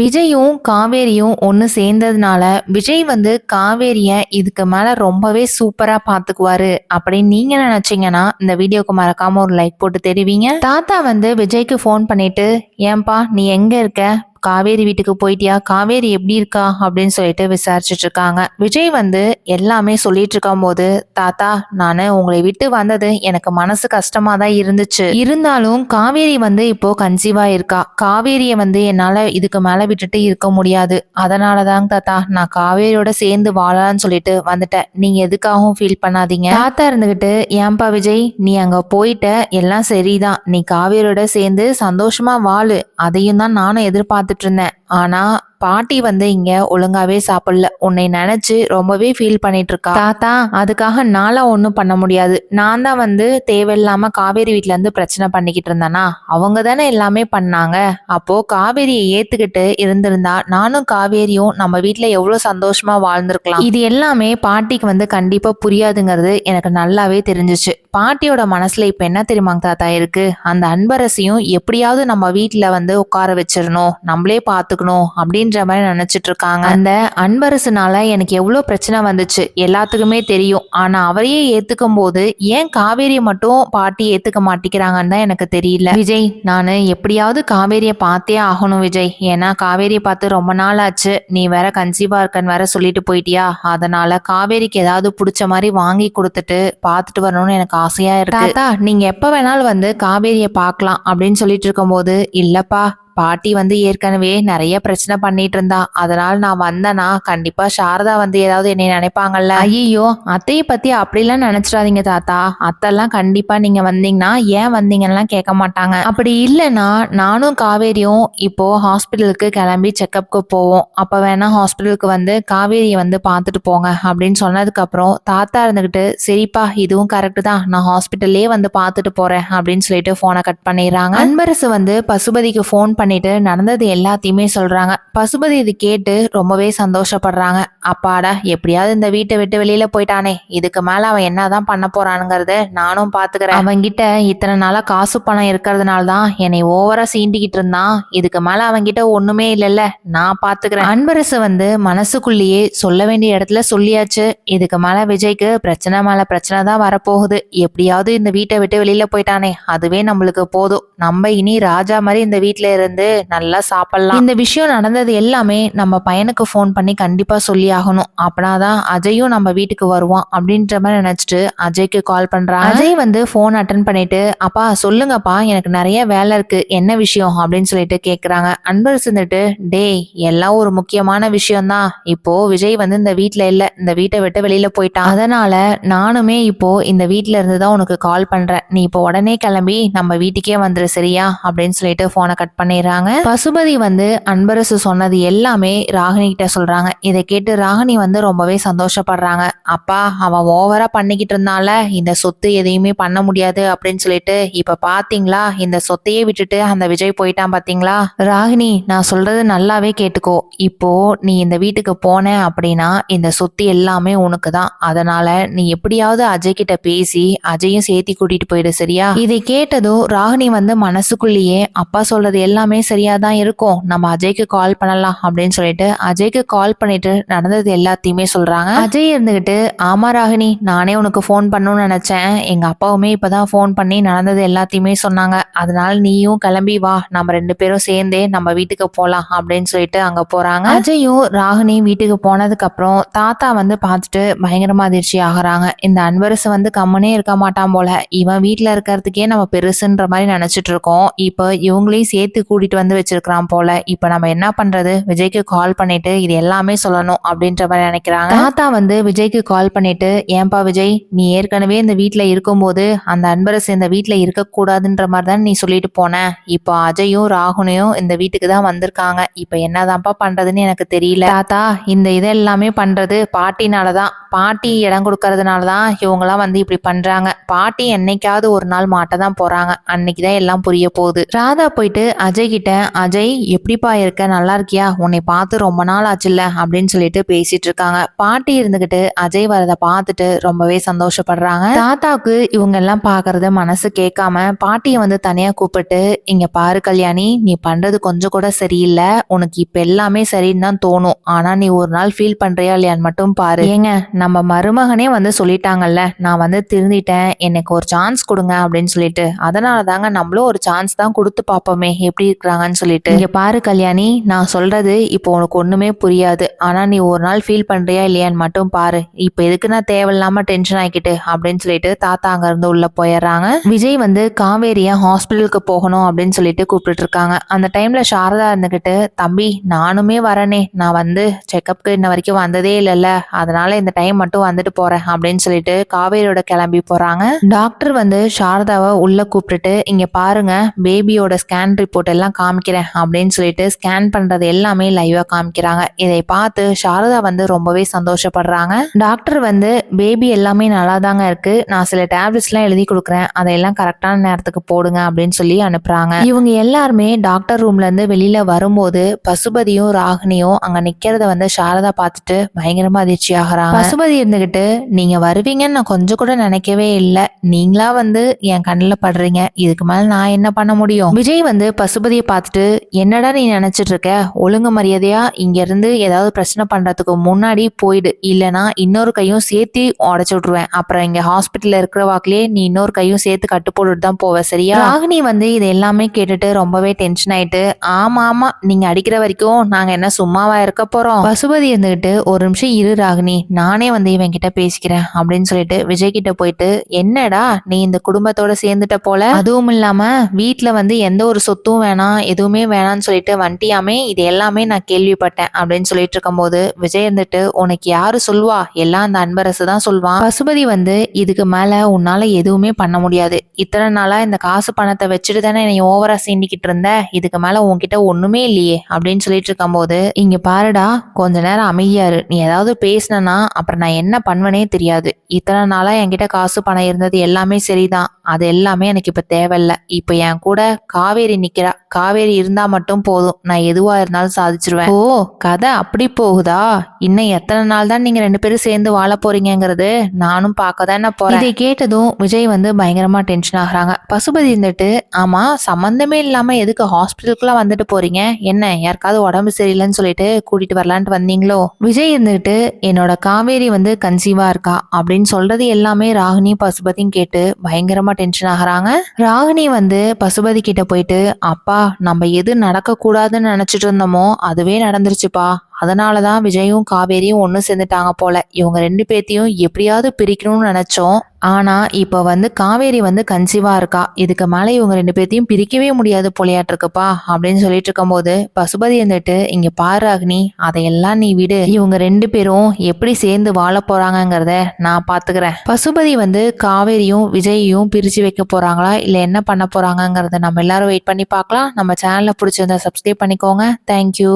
விஜயும் காவேரியும் ஒன்று சேர்ந்ததுனால விஜய் வந்து காவேரியை இதுக்கு மேலே ரொம்பவே சூப்பராக பார்த்துக்குவாரு அப்படின்னு நீங்கள் நினச்சிங்கன்னா இந்த வீடியோக்கு மறக்காமல் ஒரு லைக் போட்டு தெரிவிங்க. தாத்தா வந்து விஜய்க்கு ஃபோன் பண்ணிட்டு ஏன்பா நீ எங்கே இருக்க? காவேரி வீட்டுக்கு போயிட்டியா? காவேரி எப்படி இருக்கா? அப்படின்னு சொல்லிட்டு விசாரிச்சுட்டு இருக்காங்க. விஜய் வந்து எல்லாமே சொல்லிட்டு இருக்கும் போது தாத்தா நான் உங்களை விட்டு வந்தது எனக்கு மனசு கஷ்டமா தான் இருந்துச்சு. இருந்தாலும் காவேரி வந்து இப்போ கன்சீவா இருக்கா? காவேரியை வந்து என்னால இதுக்கு மேல விட்டுட்டு இருக்க முடியாது. அதனாலதாங்க தாத்தா நான் காவேரியோட சேர்ந்து வாழலாம்னு சொல்லிட்டு வந்துட்டேன். நீங்க எதுக்காகவும் ஃபீல் பண்ணாதீங்க. தாத்தா இருந்துகிட்டு ஏன்பா விஜய் நீ அங்க போயிட்ட? எல்லாம் சரிதான். நீ காவேரியோட சேர்ந்து சந்தோஷமா வாழு. அதையும் தான் நானும் பார்த்துட்டு இருந்தேன். ஆனால் பாட்டி வந்து இங்க ஒழுங்காவே சாப்பிடல. உன்னை நினைச்சு ரொம்பவே ஃபீல் பண்ணிட்டு இருக்கா தாத்தா அதுக்காக நாளா ஒன்றும் பண்ண முடியாது. நான் தான் வந்து தேவையில்லாம காவேரி வீட்ல இருந்து பிரச்சனை பண்ணிக்கிட்டு இருந்தேனா? அவங்க தானே எல்லாமே பண்ணாங்க. அப்போ காவேரியை ஏத்துக்கிட்டு இருந்திருந்தா நானும் காவேரியும் நம்ம வீட்டுல எவ்வளவு சந்தோஷமா வாழ்ந்திருக்கலாம். இது எல்லாமே பாட்டிக்கு வந்து கண்டிப்பா புரியாதுங்கிறது எனக்கு நல்லாவே தெரிஞ்சிச்சு. பாட்டியோட மனசுல இப்ப என்ன தெரியுமாங்க தாத்தா இருக்கு? அந்த அன்பரசையும் எப்படியாவது நம்ம வீட்டுல வந்து உட்கார வச்சிடணும். நம்மளே பாத்துக்கணும் அப்படின்னு அப்படின்ற மாதிரி நினைச்சிட்டு இருக்காங்க அந்த அன்பரசுனால எனக்கு எவ்வளோ பிரச்சனை வந்துச்சு எல்லாத்துக்குமே தெரியும். ஆனா அவரையே ஏத்துக்கும் போது ஏன் காவேரியை மட்டும் பாட்டி ஏத்துக்க மாட்டேங்கிறாங்கன்னு தான் எனக்கு தெரியல. விஜய் நான் எப்படியாவது காவேரியை பார்த்தே ஆகணும் விஜய். ஏன்னா காவேரியை பார்த்து ரொம்ப நாள் ஆச்சு நீ வேற கன்சீவா இருக்கன்னு வேற சொல்லிட்டு போயிட்டியா? அதனால காவேரிக்கு ஏதாவது பிடிச்ச மாதிரி வாங்கி கொடுத்துட்டு பார்த்துட்டு வரணும்னு எனக்கு ஆசையா இருக்கு. தாத்தா நீங்க எப்ப வேணாலும் வந்து காவேரியை பார்க்கலாம் அப்படின்னு சொல்லிட்டு இருக்கும்போது இல்லப்பா பாட்டி வந்து ஏற்கனவே நிறைய பிரச்சனை பண்ணிட்டு இருந்தா அதனால நான் வந்தேனா கண்டிப்பா சாரதா வந்து ஏதாவது என்னை நினைப்பாங்கல்ல. ஐயோ அத்தையை பத்தி அப்படிலாம் நினைச்சிடாதீங்க தாத்தா. அத்தெல்லாம் கண்டிப்பா நீங்க வந்தீங்கன்னா ஏன் வந்தீங்கன்னா கேட்க மாட்டாங்க. அப்படி இல்லைன்னா நானும் காவேரியும் இப்போ ஹாஸ்பிட்டலுக்கு கிளம்பி செக்கப்க்கு போவோம். அப்ப வேணா ஹாஸ்பிட்டலுக்கு வந்து காவேரியை வந்து பார்த்துட்டு போங்க அப்படின்னு சொன்னதுக்கு அப்புறம் தாத்தா இருந்துகிட்டு சரிப்பா இதுவும் கரெக்ட் தான். நான் ஹாஸ்பிட்டல்லே வந்து பார்த்துட்டு போறேன் அப்படின்னு சொல்லிட்டு போனை கட் பண்ணிடுறாங்க. அன்பரசு வந்து பசுபதிக்கு ஃபோன் பண்ணிட்டு நடந்தது எல்லாத்தையுமே சொல்றாங்க. பசுபதி இது கேட்டு ரொம்பவே சந்தோஷப்படுறாங்க. அப்பாடா எப்படியாவது இந்த வீட்டை விட்டு வெளியில போயிட்டானே. இதுக்கு மேல அவன் என்னதான் பண்ண போறானுங்கிறத நானும் பாத்துக்கிறேன். அவன்கிட்ட இத்தனை நாளா காசு பணம் இருக்கிறதுனால தான் என்னை ஓவரா சீண்டிக்கிட்டு இருந்தான். இதுக்கு மேல அவன்கிட்ட ஒண்ணுமே இல்லைல்ல. நான் பாத்துக்கிறேன். அன்பரசு வந்து மனசுக்குள்ளேயே சொல்ல வேண்டிய இடத்துல சொல்லியாச்சு. இதுக்கு மேல விஜய்க்கு பிரச்சனை மேல பிரச்சனை தான் வரப்போகுது. எப்படியாவது இந்த வீட்டை விட்டு வெளியில போயிட்டானே. அதுவே நம்மளுக்கு போதும். நம்ம இனி ராஜா மாதிரி இந்த வீட்டுல இருந்து நல்லா சாப்பிடலாம். இந்த விஷயம் நடந்தது எல்லாமே நம்ம பையனுக்கு ஃபோன் பண்ணி கண்டிப்பா சொல்லி ஆகணும். அப்படின்னாதான் அஜயும் நம்ம வீட்டுக்கு வருவான் அப்படின்ற மாதிரி நினைச்சிட்டு அஜய்க்கு கால் பண்றான் அஜய் வந்து ஃபோன் அட்டன் பண்ணிட்டு அப்பா சொல்லுங்கப்பா எனக்கு நிறைய வேலை இருக்கு. என்ன விஷயம்? அப்படின்னு சொல்லிட்டு கேக்குறாங்க. அன்பர் இருந்துட்டு டேய் எல்லாம் ஒரு முக்கியமான விஷயம்தான் இப்போ விஜய் வந்து இந்த வீட்ல இல்ல. இந்த வீட்டை விட்டு வெளியில போயிட்டான். அதனால நானுமே இப்போ இந்த வீட்ல இருந்து தான் உனக்கு கால் பண்றேன். நீ இப்போ உடனே கிளம்பி நம்ம வீட்டுக்கே வந்துரு சரியா? அப்படின்னு சொல்லிட்டு போனை கட் பண்ணிடுறாங்க பசுபதி வந்து அன்பரசு சொன்னது எல்லாமே ராகினி கிட்ட சொல்றாங்க. இதை கேட்டு ராகினி வந்து ரொம்பவே சந்தோஷப்படுறாங்க. அப்பா அவன் ஓவரா பண்ணிக்கிட்டு இருந்தால இந்த சொத்து எதையுமே பண்ண முடியாது அப்படின்னு சொல்லிட்டு இப்ப பாத்தீங்களா இந்த சொத்தையே விட்டுட்டு அந்த விஜய் போயிட்டான் பாத்தீங்களா? ராகினி நான் சொல்றது நல்லாவே கேட்டுக்கோ. இப்போ நீ இந்த வீட்டுக்கு போன அப்படின்னா இந்த சொத்து எல்லாமே உனக்கு தான் அதனால நீ எப்படியாவது அஜய் கிட்ட பேசி அஜயும் சேர்த்தி கூட்டிட்டு போயிடு சரியா? இதை கேட்டதும் ராகினி வந்து மனசுக்குள்ளேயே அப்பா சொல்றது எல்லாமே எல்லாமே சரியா தான் இருக்கும். நம்ம அஜய்க்கு கால் பண்ணலாம் அப்படின்னு சொல்லிட்டு அஜய்க்கு கால் பண்ணிட்டு நடந்தது எல்லாத்தையுமே சொல்றாங்க. அஜய் இருந்துகிட்டு ஆமா ராகினி நானே உனக்கு ஃபோன் பண்ணணும்னு நினைச்சேன். எங்க அப்பாவுமே இப்பதான் ஃபோன் பண்ணி நடந்தது எல்லாத்தையுமே சொன்னாங்க. அதனால நீயும் கிளம்பி வா. நம்ம ரெண்டு பேரும் சேர்ந்தே நம்ம வீட்டுக்கு போலாம் அப்படின்னு சொல்லிட்டு அங்க போறாங்க. அஜயும் ராகினி வீட்டுக்கு போனதுக்கு அப்புறம் தாத்தா வந்து பார்த்துட்டு பயங்கரமா அதிர்ச்சி ஆகுறாங்க. இந்த அன்பரசு வந்து கம்முனே இருக்க மாட்டான் போல. இவன் வீட்டில் இருக்கிறதுக்கே நம்ம பெருசுன்ற மாதிரி நினைச்சிட்டு இருக்கோம். இப்போ இவங்களையும் சேர்த்து கூட்டிட்டு வந்து வச்சிருக்கிறான் போல. இப்போ நம்ம என்ன பண்றது? விஜய்க்கு கால் பண்ணிட்டு இது எல்லாமே சொல்லணும் அப்படின்ற மாதிரி நினைக்கிறாங்க. தாத்தா வந்து விஜய்க்கு கால் பண்ணிட்டு ஏன்பா விஜய் நீ ஏற்கனவே இந்த வீட்டில் இருக்கும்போது அந்த அன்பரசு இந்த வீட்டில் இருக்கக்கூடாதுன்ற மாதிரி தான் நீ சொல்லிட்டு போன? இப்போ அஜயும் ராகுனையும் இந்த வீட்டுக்கு தான் வந்திருக்காங்க. இப்போ என்னதான்ப்பா பண்றதுன்னு எனக்கு தெரியல. தாத்தா இந்த இதெல்லாமே பண்றது பாட்டினால தான். பாட்டி இடம் கொடுக்கறதுனால தான் இவங்கெல்லாம் வந்து இப்படி பண்றாங்க. பாட்டி என்னைக்காவது ஒரு நாள் மாட்ட தான் போறாங்க. அன்னைக்கு தான் எல்லாம் புரிய போகுது. ராதா போயிட்டு அஜய் அஜய் கிட்ட அஜய் எப்படிப்பா இருக்க? நல்லா இருக்கியா? உன்னை பார்த்து ரொம்ப நாள் ஆச்சுல்ல? அப்படின்னு சொல்லிட்டு பேசிட்டு இருக்காங்க. பாட்டி இருந்துகிட்டு அஜய் வரதை பார்த்துட்டு ரொம்பவே சந்தோஷப்படுறாங்க. தாத்தாவுக்கு இவங்க எல்லாம் பாக்குறது மனசு கேட்காம பாட்டியை வந்து தனியா கூப்பிட்டு இங்க பாரு கல்யாணி நீ பண்றது கொஞ்சம் கூட சரியில்லை. உனக்கு இப்ப எல்லாமே சரின்னு தான் தோணும். ஆனா நீ ஒரு நாள் ஃபீல் பண்றியா இல்லையான்னு மட்டும் பாரு. ஏங்க நம்ம மருமகனே வந்து சொல்லிட்டாங்கல்ல நான் வந்து திருந்திட்டேன். எனக்கு ஒரு சான்ஸ் கொடுங்க. அப்படின்னு சொல்லிட்டு. அதனால தாங்க நம்மளும் ஒரு சான்ஸ் தான் கொடுத்து பார்ப்போமே. எப்படி இருக்கிறாங்கன்னு சொல்லிட்டு. இங்க பாரு கல்யாணி நான் சொல்றது இப்போ உனக்கு ஒண்ணுமே புரியாது. ஆனா நீ ஒரு நாள் ஃபீல் பண்றியா இல்லையான்னு மட்டும் பாரு. இப்போ எதுக்கு நான் தேவையில்லாம டென்ஷன் ஆகிக்கிட்டு அப்படின்னு சொல்லிட்டு தாத்தா அங்க இருந்து உள்ள போயிடுறாங்க. விஜய் வந்து காவேரியா ஹாஸ்பிட்டலுக்கு போகணும் அப்படின்னு சொல்லிட்டு கூப்பிட்டு இருக்காங்க. அந்த டைம்ல சாரதா இருந்துகிட்டு தம்பி நானுமே வரனே. நான் வந்து செக்கப்க்கு இன்ன வரைக்கும் வந்ததே இல்லைல்ல. அதனால இந்த டைம் மட்டும் வந்துட்டு போறேன். அப்படின்னு சொல்லிட்டு காவேரியோட கிளம்பி போறாங்க. டாக்டர் வந்து சாரதாவை உள்ள கூப்பிட்டுட்டு இங்க பாருங்க பேபியோட ஸ்கேன் ரிப்போர்ட் எல்லாம் காமிக்கிறேன் அப்படின்னு சொல்லிட்டு ஸ்கேன் பண்றது எல்லாமே லைவா காமிக்கிறாங்க. இதை பார்த்து சாரதா வந்து ரொம்பவே சந்தோஷப்படுறாங்க. டாக்டர் வந்து பேபி எல்லாமே நல்லா தாங்க இருக்கு. நான் சில டேப்லெட்ஸ்லாம் எழுதி கொடுக்குறேன். அதையெல்லாம் கரெக்டான நேரத்துக்கு போடுங்க அப்படின்னு சொல்லி அனுப்புறாங்க. இவங்க எல்லாருமே டாக்டர் ரூம்ல இருந்து வெளியில வரும்போது பசுபதியும் ராகினியும் அங்க நிக்கிறத வந்து சாரதா பார்த்துட்டு பயங்கரமா அதிர்ச்சி ஆகிறாங்க. பசுபதி இருந்துகிட்டு நீங்க வருவீங்கன்னு நான் கொஞ்சம் கூட நினைக்கவே இல்லை. நீங்களா வந்து என் கண்ணில் படுறீங்க. இதுக்கு மேல நான் என்ன பண்ண முடியும்? விஜய் வந்து வேலையை பார்த்துட்டு என்னடா நீ நினச்சிட்டு இருக்க? ஒழுங்கு மரியாதையா? இங்கேருந்து ஏதாவது பிரச்சனை பண்ணுறதுக்கு முன்னாடி போயிடு. இல்லைனா இன்னொரு கையும் சேர்த்து உடச்சி விட்ருவேன் அப்புறம் இங்கே ஹாஸ்பிட்டலில் இருக்கிற வாக்கிலே நீ இன்னொரு கையும் சேர்த்து கட்டு போட்டுட்டு தான் போவேன் சரியா? ராகினி வந்து இது எல்லாமே கேட்டுட்டு ரொம்பவே டென்ஷன் ஆயிட்டு ஆமா ஆமா நீங்க அடிக்கிற வரைக்கும் நாங்க என்ன சும்மாவா இருக்க போறோம்? பசுபதி இருந்துகிட்டு ஒரு நிமிஷம் இரு ராகினி நானே வந்து இவன் கிட்ட பேசிக்கிறேன் அப்படின்னு சொல்லிட்டு விஜய் கிட்ட போயிட்டு என்னடா நீ இந்த குடும்பத்தோட சேர்ந்துட்ட போல? அதுவும் இல்லாம வீட்டில் வந்து எந்த ஒரு சொத்தும் வேணாம். எதுவுமே வேணாம்னு சொல்லிட்டு வண்டியாமே இது எல்லாமே நான் கேள்விப்பட்டேன் அப்படின்னு சொல்லிட்டு இருக்கும்போது விஜய் இருந்துட்டு உனக்கு யாரு சொல்வா எல்லாம் அந்த அன்பரசு தான் சொல்வான் பசுபதி வந்து இதுக்கு மேல உன்னால எதுவுமே பண்ண முடியாது. இத்தனை நாளா இந்த காசு பணத்தை வச்சுட்டு தானே என்னை ஓவரா சீண்டிக்கிட்டு இருந்த? இதுக்கு மேல உன்கிட்ட ஒண்ணுமே இல்லையே. அப்படின்னு சொல்லிட்டு இருக்கும்போது இங்க பாருடா கொஞ்ச நேரம் அமைதியாரு. நீ ஏதாவது பேசினா அப்புறம் நான் என்ன பண்ணுவனே தெரியாது. இத்தனை நாளா என்கிட்ட காசு பணம் இருந்தது எல்லாமே சரிதான். அது எல்லாமே எனக்கு இப்ப தேவையில்ல. இப்ப என் கூட காவேரி நிக்கிறா. காவேரி இருந்தா மட்டும் போதும். நான் எதுவா இருந்தாலும் சாதிச்சிருவேன். ஓ கதை அப்படி போகுதா? இன்னும் எத்தனை நாள் தான் நீங்க ரெண்டு பேரும் சேர்ந்து வாழ போறீங்கங்கிறது? நானும் பார்க்க தானே போறேன். இதை கேட்டதும் விஜய் வந்து பயங்கரமா டென்ஷன் ஆகுறாங்க. பசுபதி இருந்துட்டு ஆமா சம்பந்தமே இல்லாம எதுக்கு ஹாஸ்பிட்டலுக்குலாம் வந்துட்டு போறீங்க? என்ன யாருக்காவது உடம்பு சரியில்லைன்னு சொல்லிட்டு கூட்டிட்டு வரலான்ட்டு வந்தீங்களோ? விஜய் இருந்துகிட்டு என்னோட காவேரி வந்து கன்சீவா இருக்கா? அப்படின்னு சொல்றது எல்லாமே ராகினி பசுபதியும் கேட்டு பயங்கரமா டென்ஷன் ஆகுறாங்க. ராகினி வந்து பசுபதி கிட்ட போயிட்டு அப்பா நம்ம எது நடக்கக்கூடாதுன்னு நினச்சிட்டு இருந்தோமோ அதுவே நடந்துருச்சுப்பா. அதனால தான் விஜயும் காவேரியும் ஒன்று சேர்ந்துட்டாங்க போல. இவங்க ரெண்டு பேர்த்தையும் எப்படியாவது பிரிக்கணும்னு நினச்சோம். ஆனால் இப்போ வந்து காவேரி வந்து கன்சீவாக இருக்கா? இதுக்கு மேலே இவங்க ரெண்டு பேர்த்தையும் பிரிக்கவே முடியாது போலியாட்டிருக்குப்பா அப்படின்னு சொல்லிட்டு இருக்கும்போது பசுபதி இருந்துட்டு இங்கே பாரு அக்னி அதையெல்லாம் நீ விடு. இவங்க ரெண்டு பேரும் எப்படி சேர்ந்து வாழ போகிறாங்கங்கிறத நான் பார்த்துக்கிறேன் பசுபதி வந்து காவேரியும் விஜயையும் பிரித்து வைக்க போகிறாங்களா இல்லை என்ன பண்ண போகிறாங்கங்கிறத நம்ம எல்லாரும் வெயிட் பண்ணி பார்க்கலாம். நம்ம சேனலை பிடிச்சிருந்தா சப்ஸ்கிரைப் பண்ணிக்கோங்க. தேங்க்யூ